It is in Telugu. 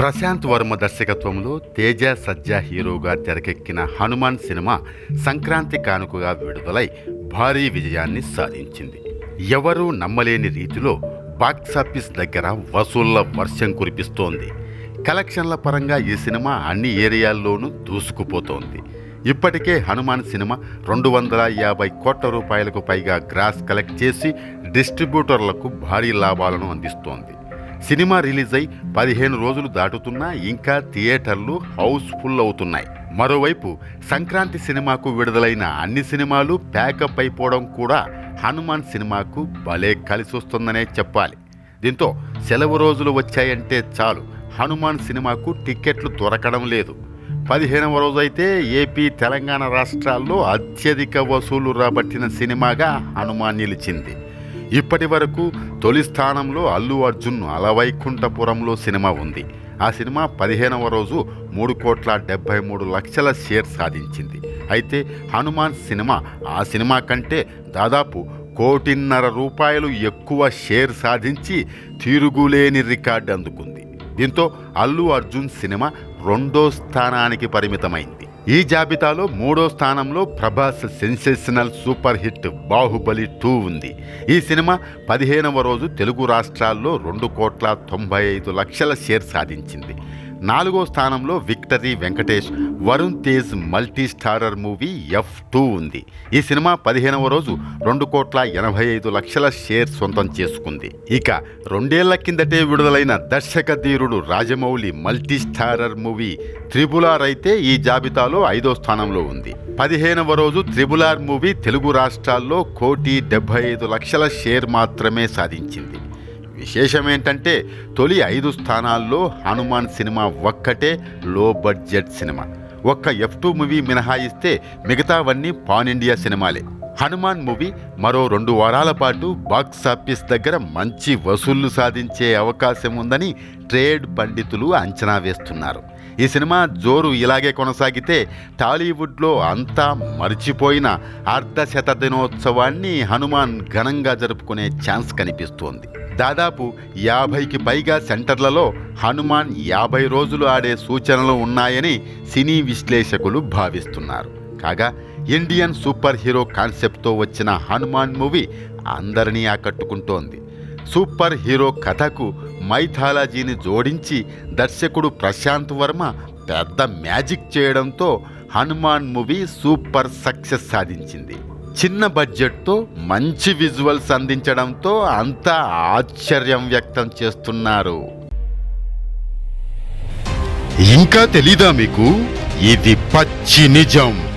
ప్రశాంత్ వర్మ దర్శకత్వంలో తేజ సజ్జా హీరోగా తెరకెక్కిన హనుమాన్ సినిమా సంక్రాంతి కానుకగా విడుదలై భారీ విజయాన్ని సాధించింది. ఎవరూ నమ్మలేని రీతిలో బాక్సాఫీస్ దగ్గర వసూళ్ళ వర్షం కురిపిస్తోంది. కలెక్షన్ల పరంగా ఈ సినిమా అన్ని ఏరియాల్లోనూ దూసుకుపోతోంది. ఇప్పటికే హనుమాన్ సినిమా రెండు వందల యాభై కోట్ల రూపాయలకు పైగా గ్రాస్ కలెక్ట్ చేసి డిస్ట్రిబ్యూటర్లకు భారీ లాభాలను అందిస్తోంది. సినిమా రిలీజ్ అయి పదిహేను రోజులు దాటుతున్నా ఇంకా థియేటర్లు హౌస్ఫుల్ అవుతున్నాయి మరోవైపు సంక్రాంతి సినిమాకు విడుదలైన అన్ని సినిమాలు ప్యాకప్ అయిపోవడం కూడా హనుమాన్ సినిమాకు భలే కలిసి వస్తుందనే చెప్పాలి. దీంతో సెలవు రోజులు వచ్చాయంటే చాలు హనుమాన్ సినిమాకు టిక్కెట్లు దొరకడం లేదు. పదిహేనవ రోజైతే ఏపీ తెలంగాణ రాష్ట్రాల్లో అత్యధిక వసూలు రాబట్టిన సినిమాగా హనుమాన్ నిలిచింది. ఇప్పటి వరకు తొలి స్థానంలో అల్లు అర్జున్ అలవైకుంఠపురంలో సినిమా ఉంది. ఆ సినిమా పదిహేనవ రోజు మూడు కోట్ల డెబ్బై మూడు లక్షల షేర్ సాధించింది. అయితే హనుమాన్ సినిమా ఆ సినిమా కంటే దాదాపు కోటిన్నర రూపాయలు ఎక్కువ షేర్ సాధించి తిరుగులేని రికార్డు అందుకుంది. దీంతో అల్లు అర్జున్ సినిమా రెండో స్థానానికి పరిమితమైంది. ఈ జాబితాలో మూడో స్థానంలో Prabhas sensational super hit Baahubali two ఉంది. ఈ సినిమా పదిహేనవ రోజు తెలుగు రాష్ట్రాల్లో రెండు కోట్ల తొంభై ఐదు లక్షల షేర్ సాధించింది. నాలుగో స్థానంలో victory Venkatesh Varun Tej multi starrer movie F two ఉంది. ఈ సినిమా పదిహేనవ రోజు రెండు కోట్ల ఎనభై ఐదు లక్షల షేర్ సొంతం చేసుకుంది. ఇక రెండేళ్ళ కిందటే విడుదలైన దర్శక ధీరుడు రాజమౌళి మల్టీ స్టారర్ మూవీ త్రిబులార్ అయితే ఈ జాబితాలో ఐదో స్థానంలో ఉంది. పదిహేనవ రోజు త్రిబులార్ మూవీ తెలుగు రాష్ట్రాల్లో కోటి డెబ్బై ఐదు లక్షల షేర్ మాత్రమే సాధించింది. విశేషం ఏంటంటే తొలి ఐదు స్థానాల్లో హనుమాన్ సినిమా ఒక్కటే లో బడ్జెట్ సినిమా. ఒక్క ఎఫ్ టూ మూవీ మినహాయిస్తే మిగతావన్నీ పాన్ ఇండియా సినిమాలే. హనుమాన్ మూవీ మరో రెండు వారాల పాటు బాక్స్ ఆఫీస్ దగ్గర మంచి వసూళ్ళు సాధించే అవకాశం ఉందని ట్రేడ్ పండితులు అంచనా వేస్తున్నారు. ఈ సినిమా జోరు ఇలాగే కొనసాగితే టాలీవుడ్లో అంతా మర్చిపోయిన అర్ధశత దినోత్సవాన్ని హనుమాన్ ఘనంగా జరుపుకునే ఛాన్స్ కనిపిస్తోంది. దాదాపు యాభైకి పైగా సెంటర్లలో హనుమాన్ యాభై రోజులు ఆడే సూచనలు ఉన్నాయని సినీ విశ్లేషకులు భావిస్తున్నారు. కాగా ఇండియన్ సూపర్ హీరో కాన్సెప్ట్తో వచ్చిన హనుమాన్ మూవీ అందరినీ ఆకట్టుకుంటోంది. సూపర్ హీరో కథకు మైథాలజీని జోడించి దర్శకుడు ప్రశాంత్ వర్మ పెద్ద మ్యాజిక్ చేయడంతో హనుమాన్ మూవీ సూపర్ సక్సెస్ సాధించింది. చిన్న బడ్జెట్తో మంచి విజువల్స్ అందించడంతో అంతా ఆశ్చర్యం వ్యక్తం చేస్తున్నారు. ఇంకా తెలీదా మీకు? ఇది పచ్చి నిజం.